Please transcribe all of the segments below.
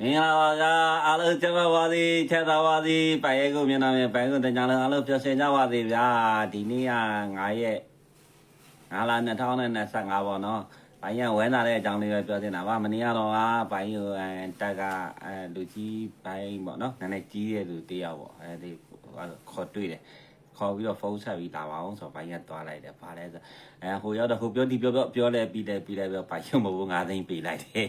မင်္ဂလာပါကအားလုံးကျမပါသည်ချက်သာပါသည်ပိုင်ရဲကိုမျက်နှာမြင်ပိုင်ကိုတကြလုံးအားလုံးပျော်ရွှင်ကြပါသည်ဗျာဒီနေ့က9ရက်9လ2025ပေါ့နော်ပိုင်ရဝဲလာတဲ့အကြောင်းလေးပဲပြောနေတာပါမနေ့ကတော့ကပိုင်ကိုအဲတက်ကအဲလူကြီးပိုင်ပေါ့နော်နည်းနည်းကြီးတဲ့လူတယောက်ပေါ့အဲဒီခေါ်တွေ့တယ် ခေါ်ပြီးတော့ဖုန်းဆက်ပြီးလာပါအောင်ဆိုတော့ဘိုင်းကသွားလိုက်တယ်ဗာလဲဆိုအဲဟိုရောက်တော့ဟိုပြောဒီပြောပြောပြောလဲပြီးလဲပြီးလဲပြောပိုင်ရုံမဟုတ်ငါသိမ့်ပေးလိုက်တယ်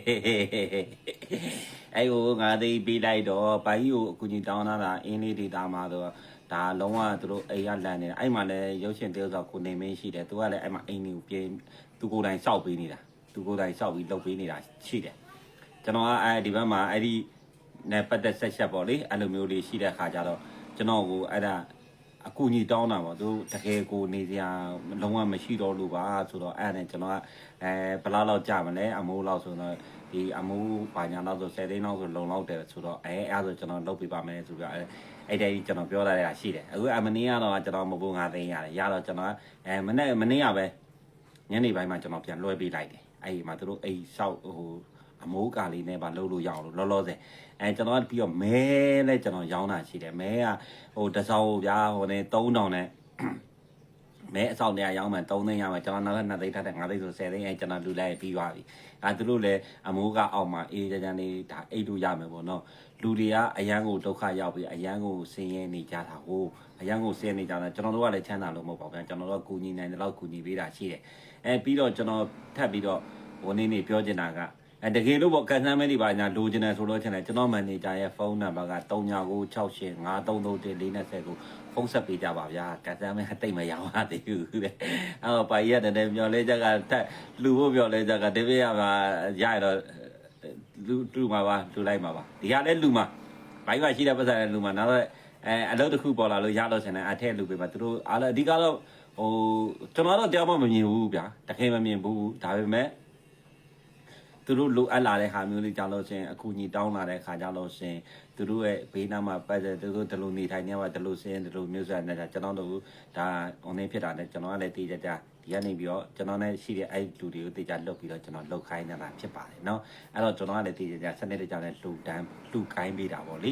အဲဟိုငါသိမ့်ပေးလိုက်တော့ပိုင်ကိုအကူကြီးတောင်းလာတာအင်းလေးဒေတာမှာတော့ဒါလုံးဝသူတို့အိမ်ရလန်နေအဲ့မှာလည်းရုပ်ရှင်တယောက်ဆိုကိုနေမင်းရှိတယ်သူကလည်းအဲ့မှာအိမ်ကြီးကိုပြေးသူကိုယ်တိုင်စောက်ပေးနေတာသူကိုယ်တိုင်စောက်ပြီးလုပ်ပေးနေတာရှိတယ်ကျွန်တော်ကအဲဒီဘက်မှာအဲ့ဒီနဲ့ပတ်သက်ဆက်ချက်ပေါ့လေအဲ့လိုမျိုးလေးရှိတဲ့ခါကျတော့ကျွန်တော်ကိုအဲ့ဒါ အကူကြီးတောင်းတာပေါ့သူတကယ်ကိုနေစရာလုံးဝမရှိတော့လို့ပါဆိုတော့အဲ့ဒါနဲ့ကျွန်တော်ကအဲဘယ်လောက်လောက်ကြာမလဲအမိုးလောက်ဆိုတော့ဒီအမိုးဘာညာလောက်ဆို10သိန်းလောက်ဆိုလုံလောက်တယ်ဆိုတော့အဲအဲ့ဒါဆိုကျွန်တော်လုပ်ပေးပါမယ်ဆိုပြီးအဲ့အဲ့တည်းကျွန်တော်ပြောတာလည်းရှိတယ်အခုအမနေ့ကတော့ကျွန်တော်မဖို့9သိန်းရတယ်ရတော့ကျွန်တော်အဲမနေ့မနေ့ကပဲညနေပိုင်းမှာကျွန်တော်ပြန်လွှဲပေးလိုက်တယ်အဲ့ဒီမှာသူတို့အိမ်ဆောက်ဟို အမိုးကာလေးနဲ့ပါလှုပ်လို့ရအောင်လို့လောလောဆယ်အဲကျွန်တော်ကပြီးတော့မဲလဲကျွန်တော်ရောင်းတာရှိတယ်မဲကဟိုတစောင်းဗျာဟိုနေ3000နဲ့မဲအဆောင်တရားရောင်းမှ3သိန်းရမှကျွန်တော်နောက်ထပ်2သိန်းထပ်တဲ့5သိန်းဆို10သိန်းအဲကျွန်တော်လူလိုက်ပြီးသွားပြီအဲသူတို့လည်းအမိုးကအောက်မှာအေးကြကြနေဒါအိတ်လို့ရမယ်ပေါ့နော်လူတွေကအရန်ကိုဒုက္ခရောက်ပြီးအရန်ကိုဆင်းရဲနေကြတာဟိုအရန်ကိုဆင်းရဲနေကြတာကျွန်တော်တို့ကလည်းချမ်းသာလို့မဟုတ်ပါဘူးကျွန်တော်တို့ကကူညီနိုင်တယ်လို့ကူညီပေးတာရှိတယ်အဲပြီးတော့ကျွန်တော်ထပ်ပြီးတော့ဝန်နေနေပြောချင်တာက အဲတကယ်လို့ပေါ့ကန်ဆန်းမဲတွေပါညာလိုချင်တယ်ဆိုလို့ချင်တယ်ကျွန်တော်မန်နေဂျာရဲ့ဖုန်းနံပါတ်က39965330ကိုဖုန်းဆက်ပေးကြပါဗျာကန်ဆန်းမဲအတိတ်မရောင်းရသေးဘူးတဲ့အဲ့တော့ပါကြီးကတည်းကမျောလဲချက်ကထက်လူဖို့မျောလဲချက်ကတပည့်ရမှာရရတော့လူလူမှာပါလူလိုက်မှာပါဒီကလည်းလူမှာဘိုင်းကရှိတဲ့ပတ်စံလည်းလူမှာနောက်တော့အဲအလုပ်တစ်ခုပေါ်လာလို့ရတော့ဆင်တယ်အထက်လူပေးမှာသူတို့အားလည်းအဓိကတော့ဟိုကျွန်တော်တော့တရားမှမမြင်ဘူးဗျာတကယ်မမြင်ဘူးဒါပေမဲ့ သူတို့လိုအပ်လာတဲ့ဟာမျိုးလေးကြောင့်လို့ရှင်အခုညီတောင်းလာတဲ့ခါကြောင့်လို့ရှင်သူတို့ရဲ့ဘေးနားမှာပတ်သက်သူတို့ဒီလိုနေထိုင်နေမှာဒီလိုစင်းဒီလိုမျိုးဆက်နေတာကျွန်တော်တို့ဒါ online ဖြစ်တာနဲ့ကျွန်တော်ကလည်းတည်ကြကြ ဒီကနေပြီးတော့ကျွန်တော်နဲ့ရှိတဲ့အဲ့လူတွေကိုတည်ကြလုတ်ပြီးတော့ကျွန်တော်လုတ်ခိုင်းနေတာဖြစ်ပါတယ်เนาะအဲ့တော့ကျွန်တော်ကလည်းတည်ကြကြစနစ်တကျနဲ့လှူဒန်းလှူခိုင်းပေးတာပေါ့လေ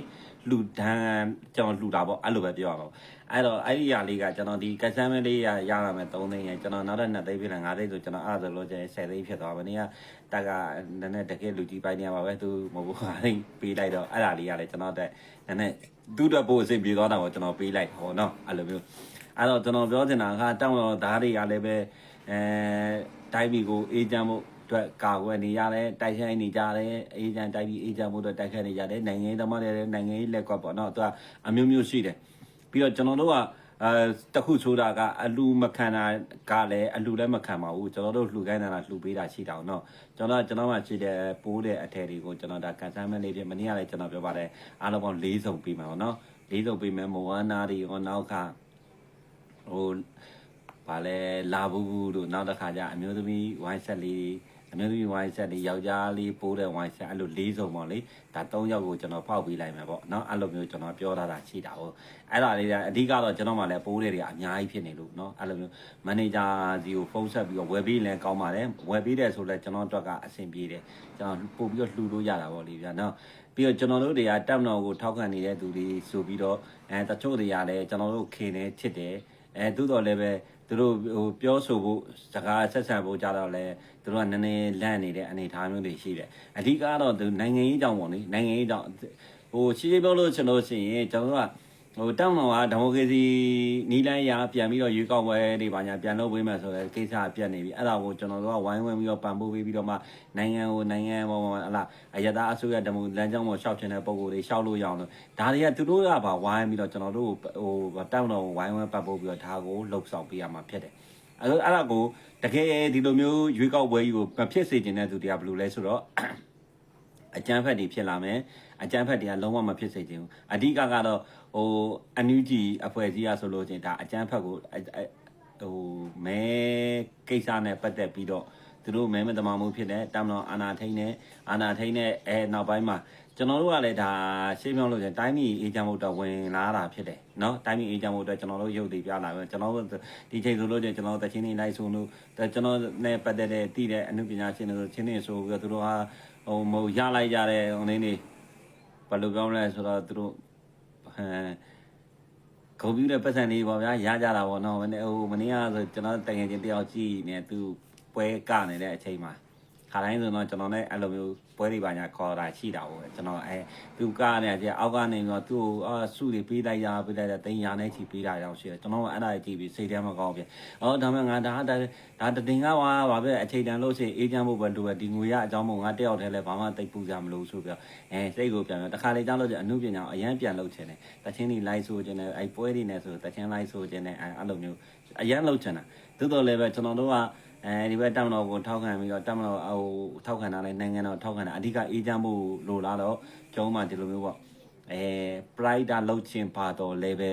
လှူဒန်းကျွန်တော်လှူတာပေါ့အဲ့လိုပဲပြောရမှာပေါ့အဲ့တော့အဲ့ဒီຢာလေးကကျွန်တော်ဒီကဆမ်းမလေးရရရမယ်3သိန်းရကျွန်တော်နောက်တဲ့2သိန်းပြည့်လာ5သိန်းဆိုကျွန်တော်အဲ့ဒါဆိုလို့ကျရင်10သိန်းဖြစ်သွားပါနေကတက်ကနည်းနည်းတကယ်လူကြီးပိုင်းနေရပါပဲသူမဟုတ်ဘူးဟာပေးလိုက်တော့အဲ့ဒါလေးကလည်းကျွန်တော်တက်နည်းနည်းသူ့တော့ပို့အဆင်ပြေသွားတာပေါ့ကျွန်တော်ပေးလိုက်ဟောနော်အဲ့လိုမျိုး အဲ့တော့ကျွန်တော်ပြောချင်တာကတောင်းတော့ဓာတ်တွေကလည်းပဲအဲတိုင်းပြည်ကိုအေးချမ်းဖို့အတွက်ကာကွယ်နေရတယ်တိုက်ခိုက်နေကြတယ်အေးချမ်းတိုက်ပြီးအေးချမ်းဖို့အတွက်တိုက်ခိုက်နေကြတယ်နိုင်ငံရေးသမားတွေလည်းနိုင်ငံရေးလက်ကွက်ပေါ့နော်သူကအမျိုးမျိုးရှိတယ်ပြီးတော့ကျွန်တော်တို့ကအဲတခုဆိုတာကအလူမခံတာကလည်းအလူလည်းမခံပါဘူးကျွန်တော်တို့လှူခိုင်းတာလားလှူပေးတာရှိတာအောင်เนาะကျွန်တော်ကျွန်တော်မှရှိတဲ့ပိုးတဲ့အထည်တွေကိုကျွန်တော်ဒါကန်ဆန်းမဲလေးပြမနေ့ကလည်းကျွန်တော်ပြောပါတယ်အားလုံးပေါင်း၄စုံပေးမှာပေါ့เนาะ၄စုံပေးမယ်မဝမ်းနာတွေရောနောက်က ဟိုဗာလဲလာဘူးတို့နောက်တစ်ခါကျအမျိုးသမီးဝိုင်းဆက်လေးအမျိုးသမီးဝိုင်းဆက်လေးယောက်ျားလေးပိုးတဲ့ဝိုင်းဆက်အဲ့လိုလေးစုံပေါ့လေဒါ၃ယောက်ကိုကျွန်တော်ပေါက်ပေးလိုက်မယ်ပေါ့နော်အဲ့လိုမျိုးကျွန်တော်ပြောထားတာရှိတာဟုတ်အဲ့ဒါလေးကအဓိကတော့ကျွန်တော်မှလည်းပိုးတဲ့တွေကအများကြီးဖြစ်နေလို့နော်အဲ့လိုမျိုးမန်နေဂျာစီကိုဖုန်းဆက်ပြီးတော့ဝယ်ပေးလည်းကောင်းပါတယ်ဝယ်ပေးတယ်ဆိုလည်းကျွန်တော်တို့ကအဆင်ပြေတယ်ကျွန်တော်ပို့ပြီးတော့လှူလို့ရတာပေါ့လေဗျာနော်ပြီးတော့ကျွန်တော်တို့တွေကတပ်မတော်ကိုထောက်ခံနေတဲ့သူတွေဆိုပြီးတော့အဲတချို့တွေကလည်းကျွန်တော်တို့ခင်နေချစ်တယ် အဲသို့တော်လည်းပဲသူတို့ဟိုပြောဆိုဖို့စကားဆက်ဆံဖို့ကြတော့လဲသူတို့ကနည်းနည်းလန့်နေတဲ့အနေအထားမျိုးတွေရှိတယ်အဓိကတော့သူနိုင်ငံရေးကြောင့်ပေါ့လေနိုင်ငံရေးကြောင့်ဟိုရှင်းရှင်းပြောလို့ကျွန်တော်ရှိရင်ကျွန်တော်တို့က ဟိုတောင်းတော်ကဒီမိုကရေစီနီးလန်းရာပြန်ပြီးတော့ရွေးကောက်ပွဲတွေပါညာပြန်လုပ်ပေးမယ်ဆိုတဲ့ကိစ္စပြတ်နေပြီအဲ့ဒါကိုကျွန်တော်တို့ကဝိုင်းဝန်းပြီးတော့ပံ့ပိုးပေးပြီးတော့မှနိုင်ငံကိုနိုင်ငံပေါ်မှာဟလာအရသာအစိုးရဒီမိုလမ်းကြောင်းပေါ်ရှောက်ချင်တဲ့ပုံကိုယ်တွေရှောက်လို့ရအောင်လို့ဒါတွေကသူတို့ကပါဝိုင်းပြီးတော့ကျွန်တော်တို့ဟိုတောင်းတော်ကိုဝိုင်းဝန်းပံ့ပိုးပြီးတော့ဒါကိုလှုပ်ဆောင်ပေးရမှာဖြစ်တယ်အဲ့တော့အဲ့ဒါကိုတကယ်ဒီလိုမျိုးရွေးကောက်ပွဲကြီးကိုမဖြစ်စေချင်တဲ့သူတွေကဘယ်လိုလဲဆိုတော့အကျန်းဖက်တွေဖြစ်လာမယ် အကျန်းဖက်တွေကလုံးဝမဖြစ်စေချင်ဘူးအဓိကကတော့ဟိုအန်ယူဂျီအဖွဲ့အစည်းအဆိုလို့ချင်းဒါအကျန်းဖက်ကိုအအဟိုမဲကိစ္စနဲ့ပတ်သက်ပြီးတော့သူတို့မဲမတမာမှုဖြစ်တဲ့တမ်လောင်အာနာထိန်နဲ့အာနာထိန်နဲ့အဲနောက်ပိုင်းမှာကျွန်တော်တို့ကလည်းဒါရှင်းပြောလို့ချင်းတိုင်းပြည်အေဂျင့်မှုတော့ဝင်လာတာဖြစ်တယ်เนาะတိုင်းပြည်အေဂျင့်မှုတော့ကျွန်တော်တို့ရုပ်တည်ပြလာပြီကျွန်တော်တို့ဒီချိန်ဆိုလို့ချင်းကျွန်တော်တချင်းနေလိုက်ဆိုလို့ကျွန်တော်နဲ့ပတ်သက်တဲ့တည်တဲ့အမှုပညာရှင်တွေချင်းနေဆိုပြီးတော့သူတို့ဟာ ဟိုမဟုတ်ရလိုက်ကြတဲ့ဟိုနေနေ ဘယ်လိုပြောမလဲဆိုတော့သူတို့ဟမ်ဂုံပြူတဲ့ပတ်စံလေးပေါ့ဗျာရကြတာပေါ့နော်မနေ့ဟိုမနေ့ကဆိုကျွန်တော်တကယ်ချင်းတယောက်ကြည့်နေသူပွဲကနေတဲ့အချိန်မှာခါတိုင်းဆိုတော့ကျွန်တော်လည်းအဲ့လိုမျိုး ပွဲတွေပါညာခေါ်တာရှိတာပေါ့ကျွန်တော်အဲသူကနေကြအောက်ကနေတော့သူ့ကိုအာစုတွေပေးလိုက်ရပေးလိုက်တဲ့တင်ရနဲ့ချီပေးတာရောက်ရှိတယ်ကျွန်တော်ကအဲ့ဒါကြည့်ပြီးစိတ်ထဲမှာကောင်းပြန်အော်ဒါမှငါဒါဒါဒါတတင်ကဝါပါပဲအချိန်တန်လို့ရှိရင်အေးချမ်းဖို့ပဲလိုပဲဒီငွေရအကြောင်းမို့ငါတယောက်တည်းလဲဘာမှတိတ်ပူကြမလို့ဆိုပြီးအဲစိတ်ကိုပြန်ပြန်တခါလေကြောက်လို့ကျအမှုပညာအရန်ပြန်လုပ်ချင်တယ်တချင်းတွေလိုက်ဆိုချင်တယ်အဲပွဲတွေနဲ့ဆိုတချင်းလိုက်ဆိုချင်တယ်အဲအဲ့လိုမျိုးအရန်လုပ်ချင်တာသို့တော်လည်းပဲကျွန်တော်တို့က အဲဒီဘက်တောင်တော်ကိုထောက်ခံပြီးတော့တောင်တော်ဟိုထောက်ခံတာလဲနိုင်ငံတော်ထောက်ခံတာအဓိကအေးချမ်းမှုလိုလားတော့ကျုံးမှဒီလိုမျိုးပေါ့အဲ pride လောက်ချင်းပါတော့လဲပဲ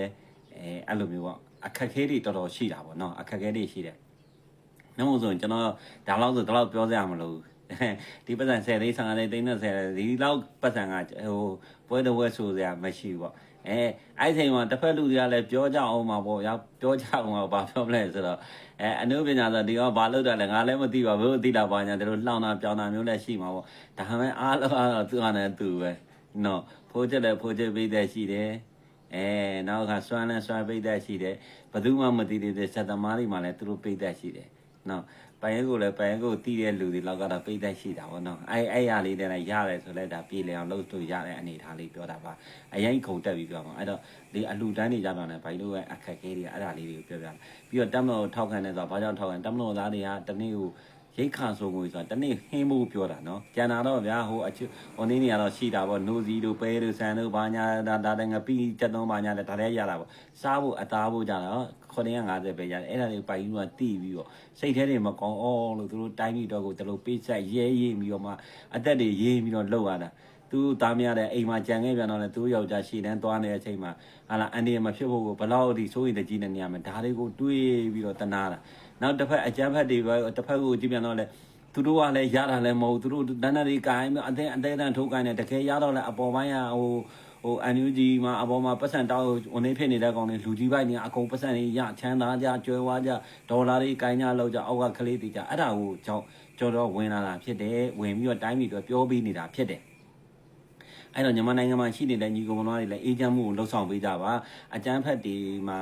အဲအဲ့လိုမျိုးပေါ့အခက်ခဲတွေတော်တော်ရှိတာပေါ့နော်အခက်ခဲတွေရှိတယ်နှမို့ဆိုရင်ကျွန်တော်ဒါလောက်ဆိုဒါလောက်ပြောစရာမလိုဘူးဒီပတ်စံ10သိန်း50သိန်း30ဒီလောက်ပတ်စံကဟိုပွဲတော်ဝဲဆိုစရာမရှိဘူးပေါ့ အဲအဲ့ချိန်မှာတစ်ဖက်လူတွေကလည်းပြောကြအောင်မှာပေါ့ရောပြောကြအောင်မှာဘာပြောမလဲဆိုတော့အဲအနုပညာဆိုဒီကဘာလို့တာလဲငါလည်းမသိပါဘူးသိတာပါညာတို့လှောင်တာပြောင်းတာမျိုးလည်းရှိမှာပေါ့ဒါမှမဟုတ်အားလုံးအားသူအနေနဲ့သူပဲနော်ဖိုးချက်လည်းဖိုးချက်ပေးတဲ့ရှိတယ်အဲနောက်ကစွမ်းလဲစွမ်းပိတ်သက်ရှိတယ်ဘယ်သူမှမသိသေးတဲ့စက်သမားတွေမှလည်းသူတို့ပိတ်သက်ရှိတယ်နော် ပိုင်ကိုလည်းပိုင်ကိုတီးတဲ့လူတွေလောက်ကတော့ပိတ်သက်ရှိတာပေါ့နော်အဲအဲ့ရလေးတည်းလည်းရတယ်ဆိုလဲဒါပြေလည်အောင်လုပ်လို့ရတဲ့အနေထားလေးပြောတာပါအရင်ခုန်တက်ပြီးပြောမှာအဲ့တော့ဒီအလူတန်းနေကြတော့လည်းဘိုင်တို့ရဲ့အခက်ခဲတွေအဲ့ဒါလေးတွေကိုပြောပြမယ်ပြီးတော့တက်မလို့ထောက်ခံနေဆိုတော့ဘာကြောင့်ထောက်ခံတက်မလို့သားတွေကတနေ့ကို ရိတ်ခါဆိုငွေဆိုတာတနေ့ဟင်းဖို့ပြောတာနော်ကျန်တာတော့ဗျာဟိုအချွဟိုနေ့နေရတော့ရှိတာပေါ့နိုးစီတို့ပဲတို့ဆန်တို့ဘာညာဒါဒါတည်းငပီးတက်တော့ဘာညာလဲဒါလည်းရတာပေါ့စားဖို့အသားဖို့ကြတော့950ပဲရတယ်အဲ့ဒါလေးပိုင်ကြီးကတီးပြီးတော့စိတ်ထဲတွေမကောင်းအောင်လို့သူတို့တိုင်းပြီးတော့ကိုဒီလိုပေးဆက်ရဲရဲပြီးတော့မှအသက်တွေရေးပြီးတော့လှုပ်ရတာသူသားမရတဲ့အိမ်မှာကြံခဲ့ပြန်တော့လေသူယောက်ျားရှည်တန်းသွားနေတဲ့အချိန်မှာဟာလာအန်ဒီမဖြစ်ဖို့ကိုဘလောက်ဒီစိုးရိမ်တကြီးနေနေရမယ်ဒါတွေကိုတွေးပြီးတော့တနာတာ နောက်တစ်ဖက်အကြမ်းဖက်တွေပဲတစ်ဖက်ကိုကြည့်ပြန်တော့လေသူတို့ကလည်းရတာလည်းမဟုတ်သူတို့တန်းတန်းတွေကိုင်းအသေးအသေးတန်းထုတ်ကိုင်းနေတကယ်ရတော့လေအပေါ်ပိုင်းကဟိုဟိုအန်ယူဂျီမှာအပေါ်မှာပတ်စံတောက်ဝင်နေဖြစ်နေတဲ့ကောင်တွေလူကြီးပိုင်းတွေအကုန်ပတ်စံတွေရချမ်းသာကြကျွဲဝါကြဒေါ်လာတွေကိုင်းကြလောက်ကြအောက်ကကလေးတွေကြအဲ့ဒါကိုကြောင့်ကျော်တော့ဝင်လာတာဖြစ်တယ်ဝင်ပြီးတော့တိုင်းပြည်တော့ပြောပြီးနေတာဖြစ်တယ်အဲ့တော့မြန်မာနိုင်ငံမှာရှိနေတဲ့ညီကောင်မတွေလည်းအေဂျင့်မှုကိုလှုပ်ဆောင်ပေးကြပါအကျန်းဖက်တွေမှာ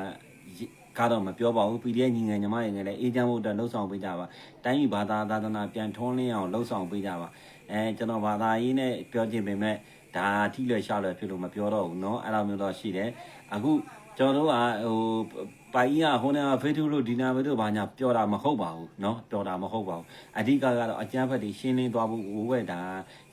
ကတော့မပြောပါဘူး PDF ညီငယ်ညီမတွေလည်းအေဂျင့်မှုအတွက်လှုပ်ဆောင်ပေးကြပါတိုင်းပြည်ဘာသာသာသနာပြန်ထွန်းလင်းအောင်လှုပ်ဆောင်ပေးကြပါအဲကျွန်တော်ဘာသာရေးနဲ့ပြောချင်ပေမဲ့ဒါထိလွယ်ရှားလွယ်ဖြစ်လို့မပြောတော့ဘူးเนาะအဲ့လိုမျိုးတော့ရှိတယ်အခု ကျွန်တော်တို့ကဟိုပိုင်ကြီးကဟိုနေကဖေးထူးလို့ဒီနာပဲတို့ဘာညာပြောတာမဟုတ်ပါဘူးเนาะပြောတာမဟုတ်ပါဘူးအဓိကကတော့အကျန်းဖက်တွေရှင်းလင်းသွားဖို့ဝဲတာ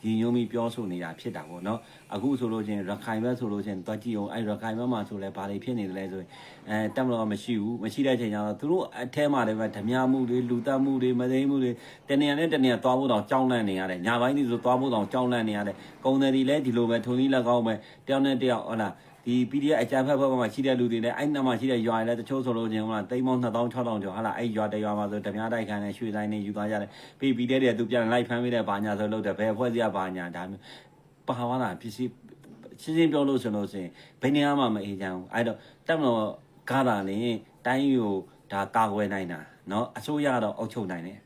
ရည်ညွှန်းပြီးပြောဆိုနေတာဖြစ်တာပေါ့เนาะအခုဆိုလို့ချင်းရခိုင်ဘက်ဆိုလို့ချင်းတွားကြည့်အောင်အဲ့ရခိုင်ဘက်မှာဆိုလဲဘာတွေဖြစ်နေတယ်လဲဆိုရင်အဲတက်မလို့မရှိဘူးမရှိတဲ့ချိန်ကျတော့သူတို့အထဲမှာလည်းပဲဓမြမှုတွေလူတက်မှုတွေမသိမှုတွေတနေရာနဲ့တနေရာသွားဖို့တော့ကြောင်းလန့်နေရတယ်ညာပိုင်းကြီးဆိုသွားဖို့တော့ကြောင်းလန့်နေရတယ်ကုံတယ်ဒီလည်းဒီလိုပဲထုံကြီးလက်ကောင်းပဲတယောက်နဲ့တယောက်ဟုတ်လား ဒီ PDF အကြံဖက်ဘက်မှာရှိတဲ့လူတွေလည်းအဲ့နာမှာရှိတဲ့ရွာတွေလည်းတချို့ဆိုလို့ချင်းဟုတ်လားတိမ်မောင်း2000 6000ကျော်ဟာလားအဲ့ရွာတရွာမှာဆိုဓမြတိုက်ခန်းနဲ့ရွှေတိုင်းနဲ့ယူသွားကြတယ်ပြီး PDF တွေသူပြန်လိုက်ဖမ်းပေးတဲ့ဘာညာဆိုလို့တဲ့ဘယ်အဖွဲ့အစည်းကဘာညာဒါမျိုးပါသွားတာပစ္စည်းရှင်းရှင်းပြောလို့ဆိုလို့ရှိရင်ဘယ်နေရာမှမအေးချမ်းဘူးအဲ့တော့တက်မလို့ကားတာလေတိုင်းကိုဒါကာကွယ်နိုင်တာเนาะအစိုးရတော့အုပ်ချုပ်နိုင်တယ်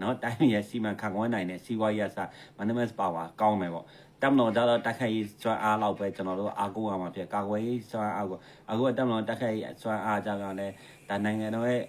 เนาะတိုင်းရဲ့စီမံခန့်ခွဲနိုင်တဲ့စီးပွားရေးအစ management power ကောင်းမယ်ပေါ့ တက်မလို့ကြတော့တက်ခိုက်ရေးစွမ်းအားလောက်ပဲကျွန်တော်တို့အားကိုးရမှာဖြစ်ကာကွယ်ရေးစွမ်းအားကိုအခုကတက်မလို့တက်ခိုက်ရေးစွမ်းအားကြတော့လည်းဒါနိုင်ငံတော်ရဲ့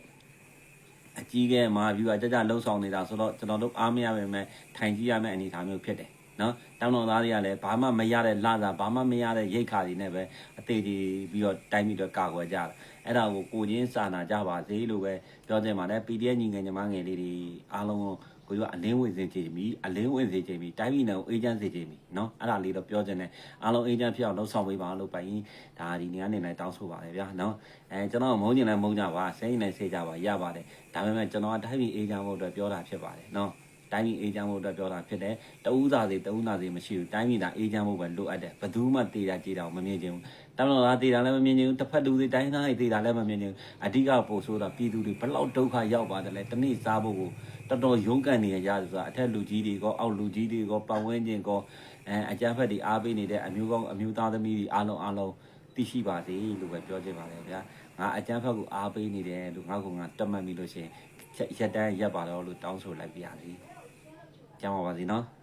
အကြီးကဲမှာ view ကကြကြလှုပ်ဆောင်နေတာဆိုတော့ကျွန်တော်တို့အားမရပါမယ်ထိုင်ကြည့်ရမယ့်အနေအထားမျိုးဖြစ်တယ် နော်တောင်းတော်သားတွေကလည်းဘာမှမရတဲ့လစာဘာမှမရတဲ့ရိတ်ခါတွေနဲ့ပဲအသေးကြီးပြီးတော့တိုင်းပြီးတော့ကာကွယ်ကြတာအဲ့ဒါကိုကိုချင်းစာနာကြပါစေလို့ပဲပြောချင်ပါတယ် PDF ညီငယ်ညီမငယ်လေးတွေအားလုံးကိုကိုကအလင်းဝင်စေချင်ပြီအလင်းဝင်စေချင်ပြီတိုင်းပြည်နယ်ကိုအေဂျင့်စေချင်ပြီเนาะအဲ့ဒါလေးတော့ပြောချင်တယ်အားလုံးအေဂျင့်ဖြစ်အောင်လှုပ်ဆောင်ပေးပါလို့ပိုင်ဒါဒီနေရာနေလိုက်တောင်းဆိုပါတယ်ဗျာเนาะအဲကျွန်တော်မုန်းကျင်လဲမုန်းကြပါစိတ်နဲ့စိတ်ကြပါရပါတယ်ဒါပေမဲ့ကျွန်တော်ကတိုင်းပြည်အေဂျင့်ဖို့အတွက်ပြောတာဖြစ်ပါတယ်เนาะ တိုင်းပြည်အေဂျင့်ဖို့အတွက်ပြောတာဖြစ်တယ်တဦးသားစီတဦးသားစီမရှိဘူးတိုင်းပြည်သားအေဂျင့်ဖို့ပဲလိုအပ်တယ်ဘယ်သူမှတေးတာကြေးတာမမြင်ချင်ဘူးတမန်တော်သားတေးတာလည်းမမြင်ချင်ဘူးတစ်ဖက်လူတွေတိုင်းသားတွေတေးတာလည်းမမြင်ချင်ဘူးအဓိကပို့ဆိုတာပြည်သူတွေဘလောက်ဒုက္ခရောက်ပါတယ်လဲတနေ့စားဖို့ကိုတော်တော်ရုန်းကန်နေရဆိုတာအထက်လူကြီးတွေကောအောက်လူကြီးတွေကောပတ်ဝန်းကျင်ကောအဲအကြမ်းဖက်တွေအားပေးနေတဲ့အမျိုးကောင်းအမျိုးသားသမီးတွေအားလုံးအားလုံးသိရှိပါစေလို့ပဲပြောချင်ပါတယ်ဗျာငါအကြမ်းဖက်ကိုအားပေးနေတယ်လို့ငါကငါတတ်မှတ်မိလို့ရှိရင်ရက်တန်းရက်ပါတော့လို့တောင်းဆိုလိုက်ပြရစီ ကြောင်းပါပါစီနော်